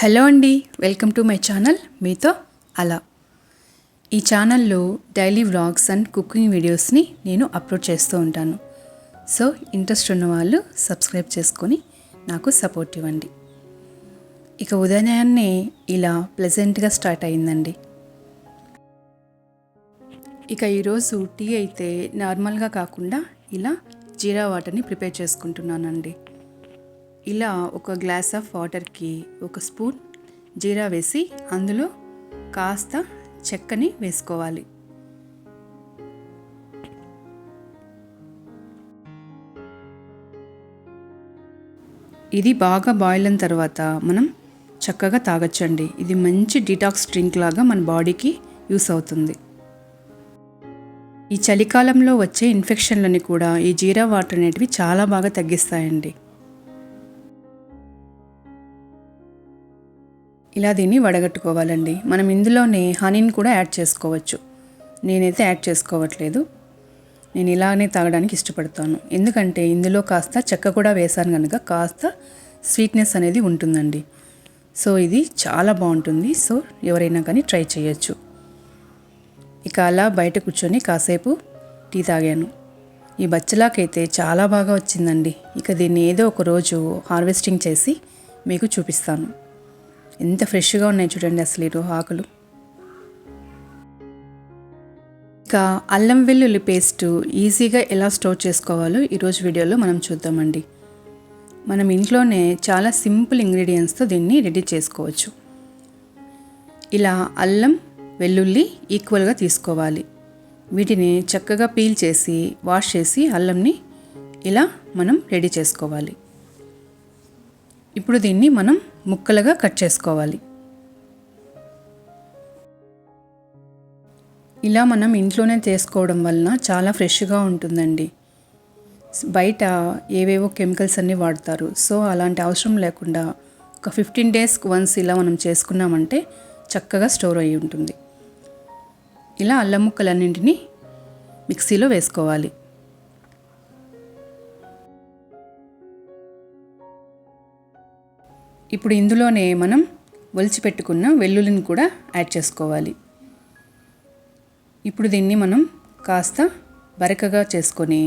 Hello అండి welcome to my channel మీతో అలా. ఈ ఛానల్లో డైలీ వ్లాగ్స్ అండ్ కుకింగ్ వీడియోస్ని నేను అప్లోడ్ చేస్తూ ఉంటాను. సో ఇంట్రెస్ట్ ఉన్న వాళ్ళు సబ్స్క్రైబ్ చేసుకొని నాకు సపోర్ట్ ఇవ్వండి. ఇక ఉదయాన్నే ఇలా ప్లెజెంట్గా స్టార్ట్ అయిందండి. ఇక ఈరోజు టీ అయితే నార్మల్గా కాకుండా ఇలా జీరా వాటర్ని ప్రిపేర్ చేసుకుంటున్నానండి. ఇలా ఒక గ్లాస్ ఆఫ్ వాటర్కి ఒక స్పూన్ జీరా వేసి అందులో కాస్త చెక్కని వేసుకోవాలి. ఇది బాగా బాయిల్ అయిన తర్వాత మనం చక్కగా తాగొచ్చండి. ఇది మంచి డిటాక్స్ డ్రింక్ లాగా మన బాడీకి యూస్ అవుతుంది. ఈ చలికాలంలో వచ్చే ఇన్ఫెక్షన్లని కూడా ఈ జీరా వాటర్ అనేటివి చాలా బాగా తగ్గిస్తాయండి. ఇలా దీన్ని వడగట్టుకోవాలండి. మనం ఇందులోనే హనీని కూడా యాడ్ చేసుకోవచ్చు. నేనైతే యాడ్ చేసుకోవట్లేదు. నేను ఇలానే తాగడానికి ఇష్టపడతాను. ఎందుకంటే ఇందులో కాస్త చెక్క కూడా వేశాను కనుక కాస్త స్వీట్నెస్ అనేది ఉంటుందండి. సో ఇది చాలా బాగుంటుంది. సో ఎవరైనా కానీ ట్రై చేయొచ్చు. ఇక అలా బయట కూర్చొని కాసేపు టీ తాగాను. ఈ బచ్చలాకైతే చాలా బాగా వచ్చిందండి. ఇక దీన్ని ఏదో ఒక రోజు హార్వెస్టింగ్ చేసి మీకు చూపిస్తాను. ఎంత ఫ్రెష్గా ఉన్నాయి చూడండి అసలు ఈ ఆకులు. ఇంకా అల్లం వెల్లుల్లి పేస్ట్ ఈజీగా ఎలా స్టోర్ చేసుకోవాలో ఈరోజు వీడియోలో మనం చూద్దామండి. మనం ఇంట్లోనే చాలా సింపుల్ ఇంగ్రీడియంట్స్తో దీన్ని రెడీ చేసుకోవచ్చు. ఇలా అల్లం వెల్లుల్లి ఈక్వల్గా తీసుకోవాలి. వీటిని చక్కగా పీల్ చేసి వాష్ చేసి అల్లంని ఇలా మనం రెడీ చేసుకోవాలి. ఇప్పుడు దీన్ని మనం ముక్కలుగా కట్ చేసుకోవాలి. ఇలా మనం ఇంట్లోనే చేసుకోవడం వలన చాలా ఫ్రెష్గా ఉంటుందండి. బయట ఏవేవో కెమికల్స్ అన్నీ వాడతారు. సో అలాంటి అవసరం లేకుండా ఒక ఫిఫ్టీన్ డేస్కి వన్స్ ఇలా మనం చేసుకున్నామంటే చక్కగా స్టోర్ అయి ఉంటుంది. ఇలా అల్లం ముక్కలన్నింటినీ మిక్సీలో వేసుకోవాలి. ఇప్పుడు ఇందులోనే మనం ఒలిచిపెట్టుకున్న వెల్లుల్లిని కూడా యాడ్ చేసుకోవాలి. ఇప్పుడు దీన్ని మనం కాస్త బరకగా చేసుకొని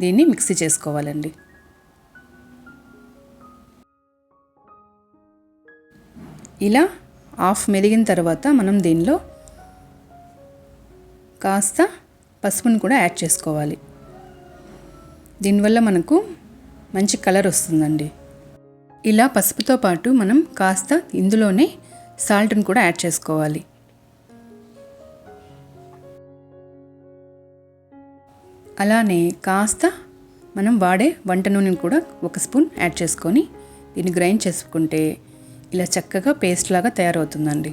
దీన్ని మిక్సీ చేసుకోవాలండి. ఇలా ఆఫ్ మెదిగిన తర్వాత మనం దీనిలో కాస్త పసుపును కూడా యాడ్ చేసుకోవాలి. దీనివల్ల మనకు మంచి కలర్ వస్తుందండి. ఇలా పసుపుతో పాటు మనం కాస్త ఇందులోనే సాల్ట్ని కూడా యాడ్ చేసుకోవాలి. అలానే కాస్త మనం వాడే వంట నూనెను కూడా ఒక స్పూన్ యాడ్ చేసుకొని దీన్ని గ్రైండ్ చేసుకుంటే ఇలా చక్కగా పేస్ట్ లాగా తయారవుతుందండి.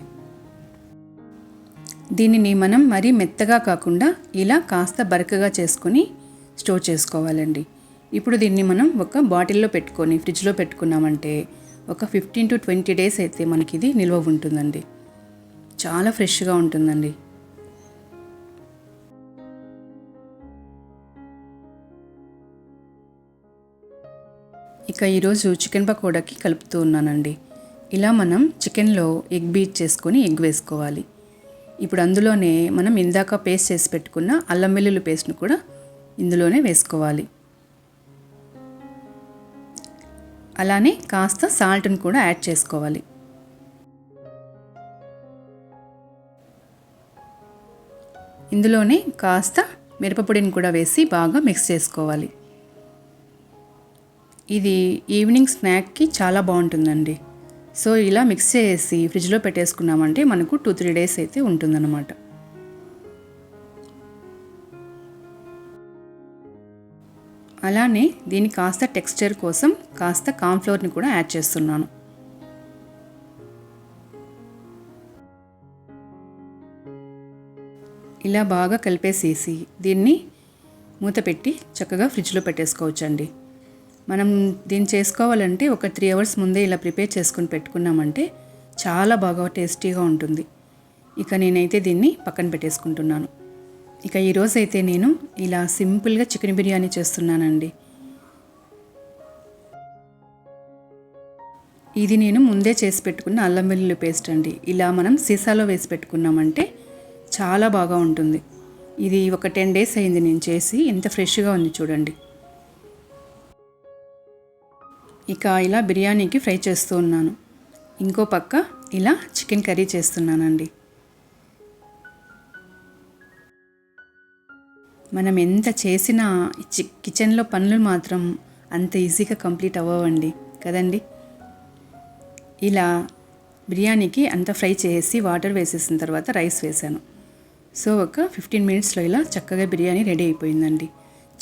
దీనిని మనం మరీ మెత్తగా కాకుండా ఇలా కాస్త బరకగా చేసుకొని స్టోర్ చేసుకోవాలండి. ఇప్పుడు దీన్ని మనం ఒక బాటిల్లో పెట్టుకొని ఫ్రిడ్జ్లో పెట్టుకున్నామంటే ఒక ఫిఫ్టీన్ టు ట్వంటీ డేస్ అయితే మనకి ఇది నిల్వ ఉంటుందండి. చాలా ఫ్రెష్గా ఉంటుందండి. ఇక ఈరోజు చికెన్ పకోడాకి కలుపుతూ ఉన్నానండి. ఇలా మనం చికెన్లో ఎగ్ బీట్ చేసుకొని ఎగ్ వేసుకోవాలి. ఇప్పుడు అందులోనే మనం ఇందాక పేస్ట్ చేసి పెట్టుకున్న అల్లం వెల్లుల్లి పేస్ట్ను కూడా ఇందులోనే వేసుకోవాలి. అలానే కాస్త సాల్ట్ని కూడా యాడ్ చేసుకోవాలి. ఇందులోనే కాస్త మిరపపొడిని కూడా వేసి బాగా మిక్స్ చేసుకోవాలి. ఇది ఈవినింగ్ స్నాక్కి చాలా బాగుంటుందండి. సో ఇలా మిక్స్ చేసి ఫ్రిడ్జ్లో పెట్టేసుకున్నామంటే మనకు టూ త్రీ డేస్ అయితే ఉంటుందన్నమాట. అలానే దీని కాస్త టెక్స్చర్ కోసం కాస్త కార్న్ఫ్లోర్ని కూడా యాడ్ చేస్తున్నాను. ఇలా బాగా కలిపేసేసి దీన్ని మూత పెట్టి చక్కగా ఫ్రిడ్జ్లో పెట్టేసుకోవచ్చండి. మనం దీన్ని చేసుకోవాలంటే ఒక త్రీ అవర్స్ ముందే ఇలా ప్రిపేర్ చేసుకుని పెట్టుకున్నామంటే చాలా బాగా టేస్టీగా ఉంటుంది. ఇక నేనైతే దీన్ని పక్కన పెట్టేసుకుంటున్నాను. ఇక ఈరోజు అయితే నేను ఇలా సింపుల్గా చికెన్ బిర్యానీ చేస్తున్నానండి. ఇది నేను ముందే చేసి పెట్టుకున్న అల్లం వెల్లుల్లి పేస్ట్ అండి. ఇలా మనం సీసాలో వేసి పెట్టుకున్నామంటే చాలా బాగా ఉంటుంది. ఇది ఒక టెన్ డేస్ అయింది నేను చేసి ఎంత ఫ్రెష్గా ఉంది చూడండి. ఇక ఇలా బిర్యానీకి ఫ్రై చేస్తూ ఉన్నాను. ఇంకో పక్క ఇలా చికెన్ కర్రీ చేస్తున్నానండి. మనం ఎంత చేసినా చి కిచెన్లో పనులు మాత్రం అంత ఈజీగా కంప్లీట్ అవ్వవండి. కదండి? ఇలా బిర్యానీకి అంత ఫ్రై చేసి వాటర్ వేసేసిన తర్వాత రైస్ వేసాను. సో ఒక ఫిఫ్టీన్ మినిట్స్లో ఇలా చక్కగా బిర్యానీ రెడీ అయిపోయిందండి.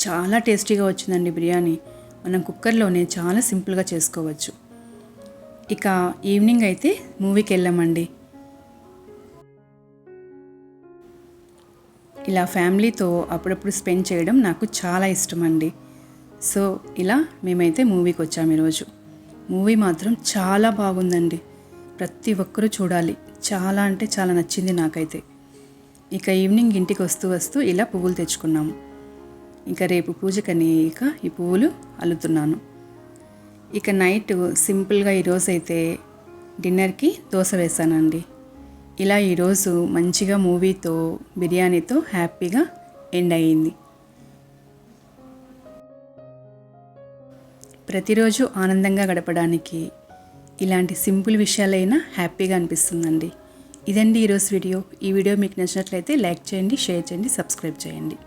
చాలా టేస్టీగా వచ్చిందండి బిర్యానీ. మనం కుక్కర్లోనే చాలా సింపుల్గా చేసుకోవచ్చు. ఇక ఈవినింగ్ అయితే మూవీకి వెళ్ళామండి. ఇలా ఫ్యామిలీతో అప్పుడప్పుడు స్పెండ్ చేయడం నాకు చాలా ఇష్టం అండి సో ఇలా మేమైతే మూవీకి వచ్చాము ఈరోజు. మూవీ మాత్రం చాలా బాగుందండి. ప్రతి ఒక్కరూ చూడాలి. చాలా అంటే చాలా నచ్చింది నాకైతే. ఇక ఈవినింగ్ ఇంటికి వస్తూ వస్తూ ఇలా పువ్వులు తెచ్చుకున్నాము ఇంకా రేపు పూజకని ఇక ఈ పువ్వులు అల్లుతున్నాను. ఇక నైట్ సింపుల్గా ఈరోజు అయితే డిన్నర్కి దోశ వేసానండి. ఇలా ఈరోజు మంచిగా మూవీతో బిర్యానీతో హ్యాపీగా ఎండ్ అయ్యింది. ప్రతిరోజు ఆనందంగా గడపడానికి ఇలాంటి సింపుల్ విషయాలైనా హ్యాపీగా అనిపిస్తుందండి. ఇదండి ఈరోజు వీడియో. ఈ వీడియో మీకు నచ్చినట్లయితే లైక్ చేయండి షేర్ చేయండి సబ్స్క్రైబ్ చేయండి.